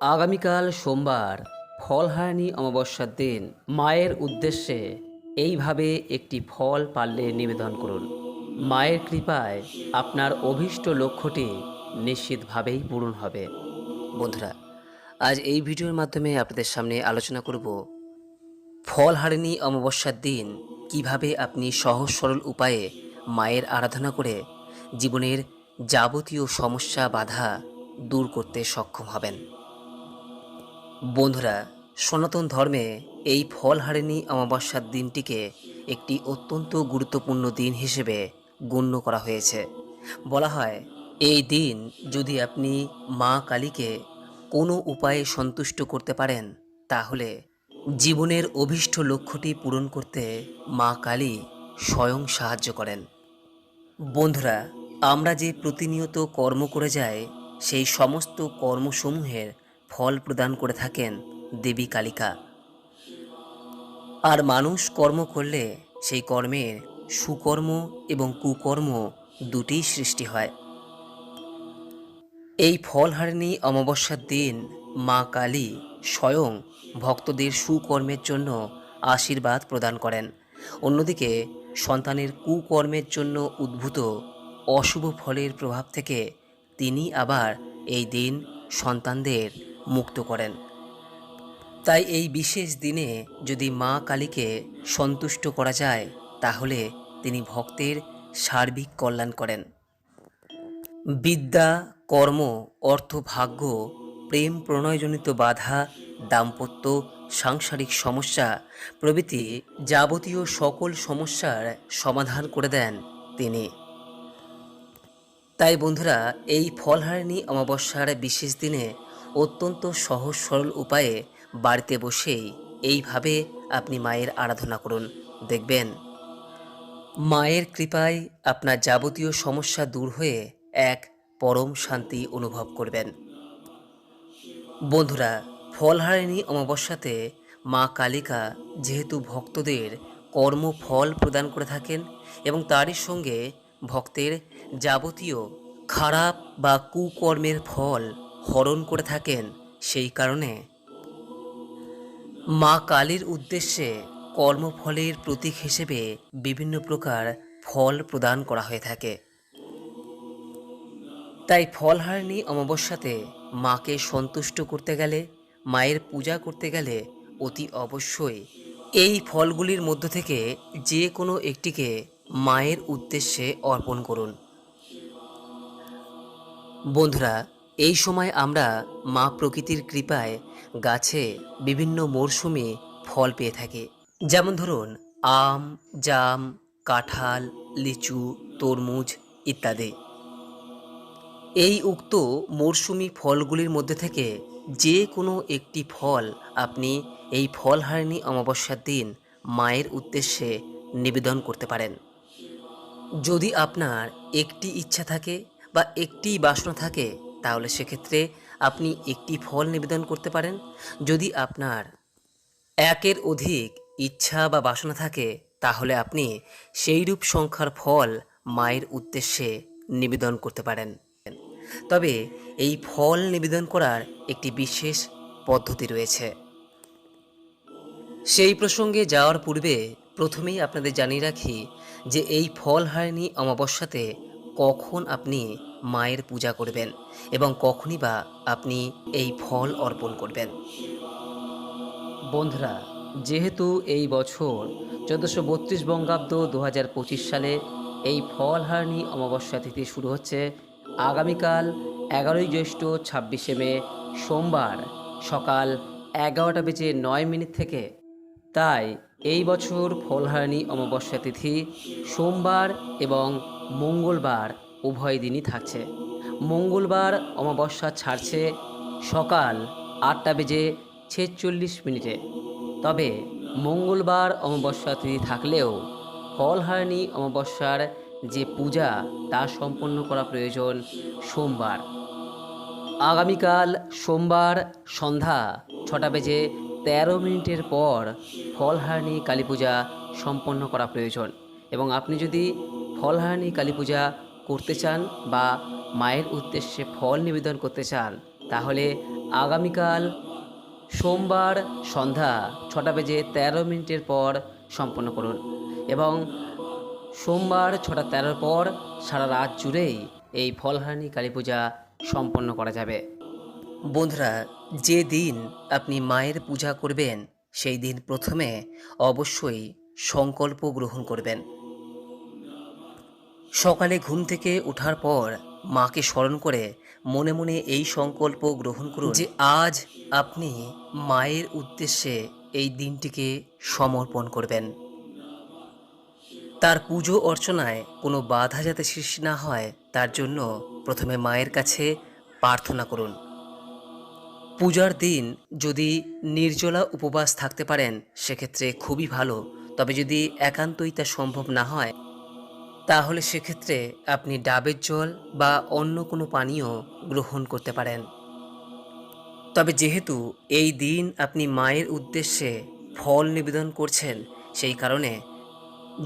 আগামীকাল সোমবার ফলহারানি অমাবস্যার দিন। মায়ের উদ্দেশ্যে এইভাবে একটি ফল পারলে নিবেদন করুন। মায়ের কৃপায় আপনার অভীষ্ট লক্ষ্যটি নিশ্চিতভাবেই পূরণ হবে। বন্ধুরা, আজ এই ভিডিওর মাধ্যমে আপনাদের সামনে আলোচনা করব ফলহারিণী অমাবস্যার দিন কীভাবে আপনি সহজ সরল উপায়ে মায়ের আরাধনা করে জীবনের যাবতীয় সমস্যা, বাধা দূর করতে সক্ষম হবেন। বন্ধুরা, সনাতন ধর্মে এই ফলহারিণী অমাবস্যার দিনটিকে একটি অত্যন্ত গুরুত্বপূর্ণ দিন হিসেবে গণ্য করা হয়েছে। বলা হয়, এই দিন যদি আপনি মা কালীকে কোনো উপায়ে সন্তুষ্ট করতে পারেন, তাহলে জীবনের অভীষ্ট লক্ষ্যটি পূরণ করতে মা কালী স্বয়ং সাহায্য করেন। বন্ধুরা, আমরা যে প্রতিনিয়ত কর্ম করে যাই, সেই সমস্ত কর্মসমূহের ফল প্রদান করে থাকেন দেবী কালিকা। আর মানুষ কর্ম করলে সেই কর্মের সুকর্ম এবং কুকর্ম দুটিই সৃষ্টি হয়। এই ফলহারিণী অমাবস্যার দিন মা কালী স্বয়ং ভক্তদের সুকর্মের জন্য আশীর্বাদ প্রদান করেন। অন্যদিকে সন্তানের কুকর্মের জন্য উদ্ভূত অশুভ ফলের প্রভাব থেকে তিনি আবার এই দিন সন্তানদের মুক্ত করেন। তাই এই বিশেষ দিনে যদি মা কালীকে সন্তুষ্ট করা যায়, তাহলে তিনি ভক্তের সার্বিক কল্যাণ করেন। বিদ্যা, কর্ম, অর্থ, ভাগ্য, প্রেম প্রণয়জনিত বাধা, দাম্পত্য, সাংসারিক সমস্যা প্রভৃতি যাবতীয় সকল সমস্যার সমাধান করে দেন তিনি। তাই বন্ধুরা, এই ফলহারিণী অমাবস্যার বিশেষ দিনে অত্যন্ত সহজ সরল উপায়ে বাড়িতে বসেই এইভাবে আপনি মায়ের আরাধনা করুন। দেখবেন, মায়ের কৃপায় আপনার যাবতীয় সমস্যা দূর হয়ে এক পরম শান্তি অনুভব করবেন। বন্ধুরা, ফলহারিণী অমাবস্যাতে মা কালিকা যেহেতু ভক্তদের কর্মফল প্রদান করে থাকেন এবং তারই সঙ্গে ভক্তের যাবতীয় খারাপ বা কুকর্মের ফল হরণ করে থাকেন সেই কারণে। মা কালীর উদ্দেশ্যে কর্মফলের প্রতীক হিসেবে বিভিন্ন প্রকার ফল প্রদান করা হয়ে থাকে। তাই ফলহারিণী অমাবস্যাতে মাকে সন্তুষ্ট করতে গেলে, মায়ের পূজা করতে গেলে অতি অবশ্যই এই ফলগুলির মধ্য থেকে যে কোনো একটিকে মায়ের উদ্দেশ্যে অর্পণ করুন। বন্ধুরা এই সময় আমরা মা প্রকৃতির কৃপায় গাছে বিভিন্ন মরশুমে ফল পেয়ে থাকি। যেমন ধরুন, আম, জাম, কাঁঠাল, লিচু, তরমুজ ইত্যাদি। এই উক্ত মরশুমি ফলগুলির মধ্যে থেকে যে কোনো একটি ফল আপনি এই ফলহারিণী অমাবস্যার দিন মায়ের উদ্দেশ্যে নিবেদন করতে পারেন। যদি আপনার একটি ইচ্ছা থাকে বা একটি বাসনা থাকে তাহলে সেক্ষেত্রে আপনি একটি ফল নিবেদন করতে পারেন। যদি আপনার একের অধিক ইচ্ছা বা বাসনা থাকে, তাহলে আপনি সেইরূপ সংখ্যার ফল মায়ের উদ্দেশ্যে নিবেদন করতে পারেন। তবে এই ফল নিবেদন করার একটি বিশেষ পদ্ধতি রয়েছে। সেই প্রসঙ্গে যাওয়ার পূর্বে প্রথমেই আপনাদের জানিয়ে রাখি যে এই ফল হারিণী অমাবস্যাতে কখন আপনি মায়ের পূজা করবেন এবং কখনই বা আপনি এই ফল অর্পণ করবেন। বন্ধুরা, যেহেতু এই বছর চোদ্দোশো বত্রিশ বঙ্গাব্দ দু হাজার পঁচিশ সালে এই ফলহারিণী অমাবস্যা তিথি শুরু হচ্ছে, আগামীকাল এগারোই জ্যৈষ্ঠ ছাব্বিশে মে, সোমবার সকাল এগারোটা বেজে নয় মিনিট থেকে। তাই এই বছর ফলহারিণী অমাবস্যা তিথি সোমবার এবং মঙ্গলবার উভয় দিনই থাকছে। মঙ্গলবার অমাবস্যা ছাড়ছে সকাল আটটা বেজে ছেচল্লিশ মিনিটে। তবে মঙ্গলবার অমাবস্যা তিথি থাকলেও ফলহারিণী অমাবস্যার যে পূজা তা সম্পন্ন করা প্রয়োজন সোমবার। আগামীকাল সোমবার সন্ধ্যা ছটা বেজে তেরো মিনিটের পর ফলহারিণী কালী পূজা সম্পন্ন করা প্রয়োজন। এবং আপনি যদি ফলহারিণী কালী পূজা করতে চান বা মায়ের উদ্দেশ্যে ফল নিবেদন করতে চান, তাহলে আগামীকাল সোমবার সন্ধ্যা ছটা বেজে তেরো মিনিটের পর সম্পন্ন করুন এবং সোমবার ছটা তেরোর পর সারা রাত জুড়েই এই ফলহারানি কালী পূজা সম্পন্ন করা যাবে। বন্ধুরা, যে দিন আপনি মায়ের পূজা করবেন, সেই দিন প্রথমে অবশ্যই সংকল্প গ্রহণ করবেন। সকালে ঘুম থেকে ওঠার পর মাকে স্মরণ করে মনে মনে এই সংকল্প গ্রহণ করুন যে আজ আপনি মায়ের উদ্দেশ্যে এই দিনটিকে সমর্পণ করবেন। তার পুজো অর্চনায় কোনো বাধা যাতে সৃষ্টি না হয়, তার জন্য প্রথমে মায়ের কাছে প্রার্থনা করুন। পূজার দিন যদি নির্জলা উপবাস থাকতে পারেন, সেক্ষেত্রে খুবই ভালো। তবে যদি একান্তই তা সম্ভব না হয় তাহলে সেক্ষেত্রে আপনি ডাবের জল বা অন্য কোনো পানীয় গ্রহণ করতে পারেন। তবে যেহেতু এই দিন আপনি মায়ের উদ্দেশ্যে ফল নিবেদন করছেন, সেই কারণে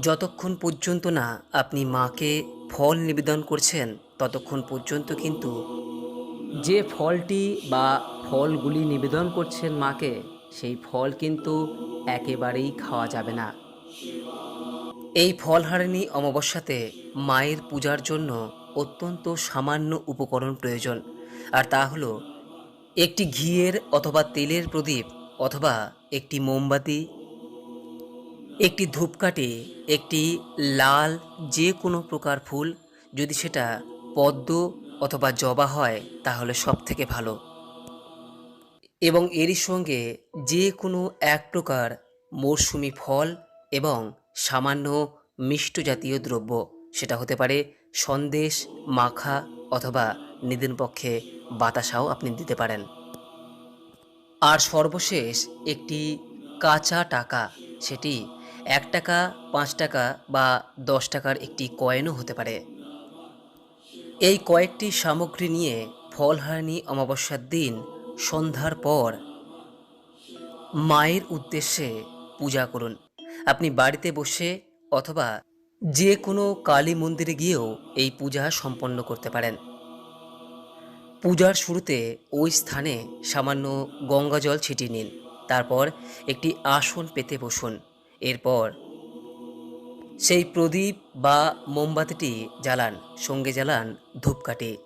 যতক্ষণ পর্যন্ত না আপনি মাকে ফল নিবেদন করছেন, ততক্ষণ পর্যন্ত কিন্তু যে ফলটি বা ফলগুলি নিবেদন করছেন মাকে, সেই ফল কিন্তু একেবারেই খাওয়া যাবে না। এই ফলহারিণী অমাবস্যাতে মায়ের পূজার জন্য অত্যন্ত সামান্য উপকরণ প্রয়োজন, আর তা হলো একটি ঘিয়ের অথবা তেলের প্রদীপ অথবা একটি মোমবাতি, একটি ধূপকাঠি, একটি লাল যে কোনো প্রকার ফুল। যদি সেটা পদ্ম অথবা জবা হয়, তাহলে সব থেকে ভালো। এবং এরই সঙ্গে যে কোনো এক প্রকার মরশুমি ফল এবং সামান্য মিষ্ট জাতীয় দ্রব্য। সেটা হতে পারে সন্দেশ, মাখা অথবা নিদিন পক্ষে বাতাসাও আপনি দিতে পারেন। আর সর্বশেষ একটি কাঁচা টাকা, সেটি এক টাকা, পাঁচ টাকা বা দশ টাকার একটি কয়েনও হতে পারে। এই কয়েকটি সামগ্রী নিয়ে ফলহারিণী অমাবস্যার দিন, সন্ধ্যার পর মায়ের উদ্দেশ্যে পূজা করুন। আপনি বাড়িতে বসে অথবা যে কোনো কালী মন্দিরে গিয়েও এই পূজা সম্পন্ন করতে পারেন। পূজার শুরুতে ওই স্থানে সামান্য গঙ্গা জল ছিটিয়ে নিন। তারপর একটি আসন পেতে বসুন। এরপর সেই প্রদীপ বা মোমবাতিটি জ্বালান, সঙ্গে জ্বালান ধূপকাঠি।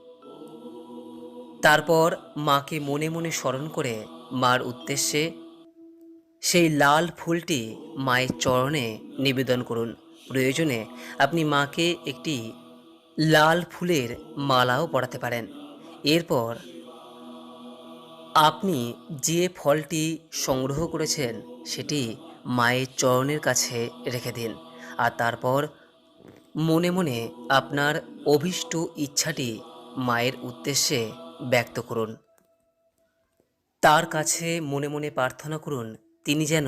তারপর মাকে মনে মনে স্মরণ করে মার উদ্দেশ্যে সেই লাল ফুলটি মায়ের চরণে নিবেদন করুন। প্রয়োজনে আপনি মাকে একটি লাল ফুলের মালাও পরাতে পারেন। এরপর আপনি যে ফলটি সংগ্রহ করেছেন, সেটি মায়ের চরণের কাছে রেখে দিন। আর তারপর মনে মনে আপনার অভীষ্ট ইচ্ছাটি মায়ের উদ্দেশ্যে ব্যক্ত করুন। তার কাছে মনে মনে প্রার্থনা করুন তিনি যেন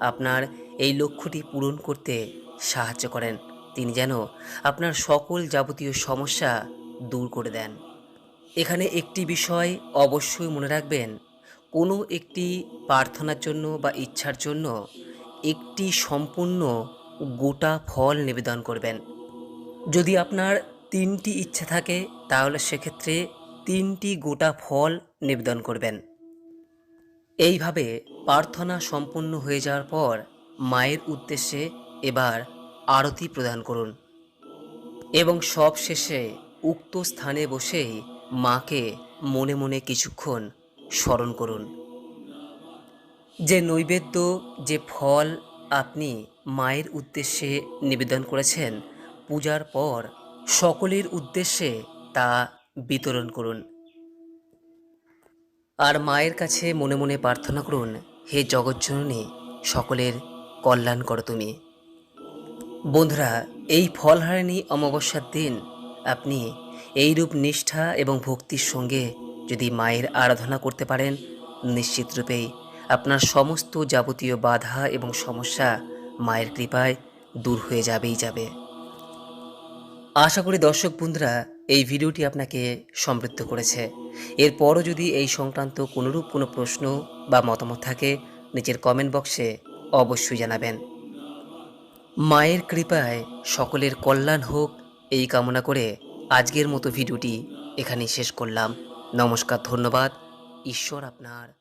আপনার এই লক্ষ্যটি পূরণ করতে সাহায্য করেন। তিনি যেন আপনার সকল যাবতীয় সমস্যা দূর করে দেন। এখানে একটি বিষয় অবশ্যই মনে রাখবেন, কোনো একটি প্রার্থনার জন্য বা ইচ্ছার জন্য একটি সম্পূর্ণ গোটা ফল নিবেদন করবেন। যদি আপনার তিনটি ইচ্ছে থাকে, তাহলে সেক্ষেত্রে তিনটি গোটা ফল নিবেদন করবেন। এইভাবে প্রার্থনা সম্পূর্ণ হয়ে যাওয়ার পর মায়ের উদ্দেশ্যে এবার আরতি প্রদান করুন এবং সব শেষে উক্ত স্থানে বসেই মাকে মনে মনে কিছুক্ষণ স্মরণ করুন। যে নৈবেদ্য, যে ফল আপনি মায়ের উদ্দেশ্যে নিবেদন করেছেন, পূজার পর সকলের উদ্দেশ্যে তা বিতরণ করুন। আর মায়ের কাছে মনে মনে প্রার্থনা করুন, হে জগজ্জননী, সকলের কল্যাণ করো তুমি। বন্ধুরা, এই ফলহারিণী অমাবস্যার দিন আপনি এইরূপ নিষ্ঠা এবং ভক্তির সঙ্গে যদি মায়ের আরাধনা করতে পারেন, নিশ্চিত রূপেই আপনার সমস্ত যাবতীয় বাধা এবং সমস্যা মায়ের কৃপায় দূর হয়ে যাবেই যাবে। আশা করি দর্শক বন্ধুরা এই ভিডিওটি আপনাকে সমৃদ্ধ করেছে। এরপরও যদি এই সংক্রান্ত কোনোরূপ কোনো প্রশ্ন বা মতামত থাকে নিজের কমেন্ট বক্সে অবশ্যই জানাবেন। মায়ের কৃপায় সকলের কল্যাণ হোক, এই কামনা করে আজকের মতো ভিডিওটি এখানেই শেষ করলাম। নমস্কার, ধন্যবাদ। ঈশ্বর আপনার